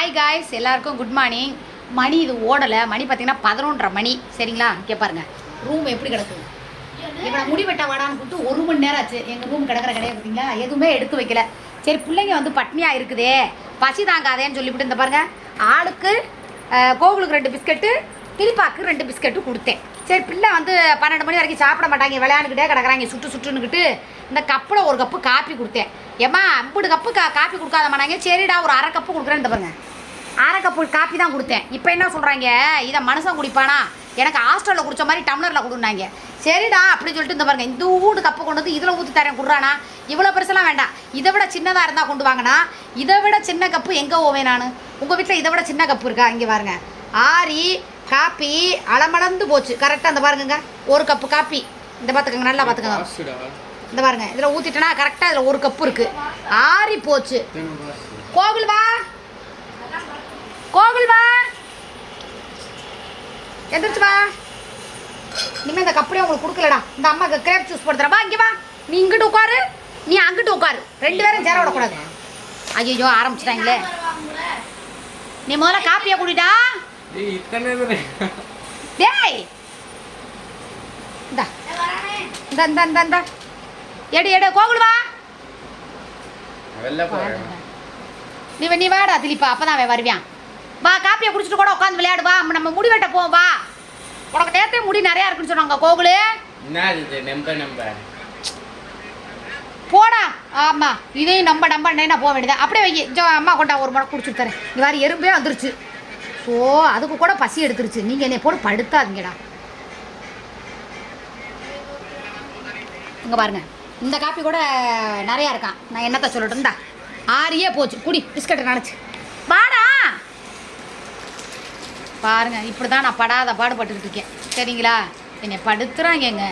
Hi guys எல்லாருக்கும் good morning மணி இது ஓடலை. மணி பார்த்தீங்கன்னா பதினொன்றரை மணி. சரிங்களா? இங்கே பாருங்கள் ரூம் எப்படி கிடக்குது இப்போ நான் முடி வெட்ட வாடான்னு கூப்பிட்டு ஒரு மணி நேரம் ஆச்சு. எங்கள் ரூம் கிடக்கிற கிடையாது பார்த்தீங்களா எதுவுமே எடுத்து வைக்கல. சரி பிள்ளைங்க வந்து பட்னியாக இருக்குதே. பசி தாங்காதேன்னு சொல்லிவிட்டு இந்த பாருங்கள் ஆளுக்கு அஹ், கோகுலுக்கு ரெண்டு பிஸ்கெட்டு திரிப்பாக்கு ரெண்டு பிஸ்கெட்டு கொடுத்தேன். சரி பிள்ளை வந்து பன்னெண்டு மணி வரைக்கும் சாப்பிட மாட்டாங்க. விளையாண்டுக்கிட்டே கிடக்குறாங்க. சுட்டு சுட்டுன்னுக்கிட்டு இந்த கப்பில் ஒரு கப்பு காப்பி கொடுத்தேன். ஏம்மா ஐம்பது கப்பு கா காப்பி கொடுக்காத மாட்டாங்க. சரிடா ஒரு அரை கப்பு கொடுக்குறேன்னு இந்த பாருங்க. அரை கப்பு தான் கொடுத்தேன். இப்போ என்ன சொல்கிறாங்க இதை மனுஷன் குடிப்பானா? எனக்கு ஹாஸ்டலில் குடிச்ச மாதிரி டம்ளரில் கொடுனாங்க சரிடா அப்படின்னு சொல்லிட்டு இந்த பாருங்க இந்த ஊடு கப்பு கொண்டு வந்து இதில் ஊற்றி தரேன் குடுறானா? இவ்வளோ பெருசெல்லாம் வேண்டாம். இதை விட சின்னதாக இருந்தால் கொண்டு வாங்கினா இதை விட சின்ன கப்பு எங்கே ஓவேன் நான்? உங்கள் வீட்டில் இதை விட சின்ன கப்பு இருக்கா? இங்கே பாருங்க. ஆரி காப்பி அளமளந்து போச்சு. கரெக்டாக இந்த பாருங்கங்க. ஒரு கப்பு காப்பி. இந்த பார்த்துக்கங்க நல்லா பார்த்துக்கங்க இந்த பாருங்க இதில் ஊற்றிட்டேன்னா கரெக்டாக இதில் ஒரு கப்பு இருக்குது ஆறி போச்சு. கோகுல் வா கோகுல் வா எந்திரிச்சு வா. இனிமே இந்த கப்பலே உங்களுக்கு கொடுக்கலடா. இந்த அம்மாக்கு கிரேப் ஜூஸ் தரேன். வா இங்கே வா. நீ இங்கிட்டு உட்காரு. நீ அங்கிட்டு உட்காரு. ரெண்டு பேரும் சேர விடக்கூடாது. ஐயோ ஆரம்பிச்சிட்டாங்களே. நீ முதல்ல காப்பியை குடிடா. டேய் இந்தா. இந்த இந்த இந்த இந்த. எடு எடு கோகுல் வா. நீ நீ வாடா திலீப்பா. அப்பதான் அவன் வருவான். வா காப்பியை குடிச்சிட்டு கூட உட்காந்து விளையாடு வா. நம்ம முடி வெட்ட போவோம் வா. உனக்கு நேரத்தே முடி நிறையா இருக்குன்னு சொன்னாங்க கோகுலு. என்ன இது? நம்ப நம்ப. போடா. ஆமா இதையும் நம்ப நம்ப நேனா போக வேண்டியது? அப்படியே வை ஜோ அம்மா கொண்டா ஒரு முறை குடிச்சிட்டு தரேன். நீ வேறு எறும்பே வந்துருச்சு. ஸோ அதுக்கு கூட பசி எடுத்துருச்சு. நீங்கள் என்னை போட்டு படுத்தாதீங்கடா. இங்கே பாருங்க இந்த காப்பி கூட நிறையா இருக்கான். நான் என்னத்த சொல்லட்டும் இருந்தா ஆறியே போச்சு. குடி பிஸ்கட்டை நினச்சி வாடா பாருங்க இப்படி தான் நான் படாத பாடுபட்டுக்கிட்டு இருக்கேன். சரிங்களா? என்னை படுத்துறாங்கங்க.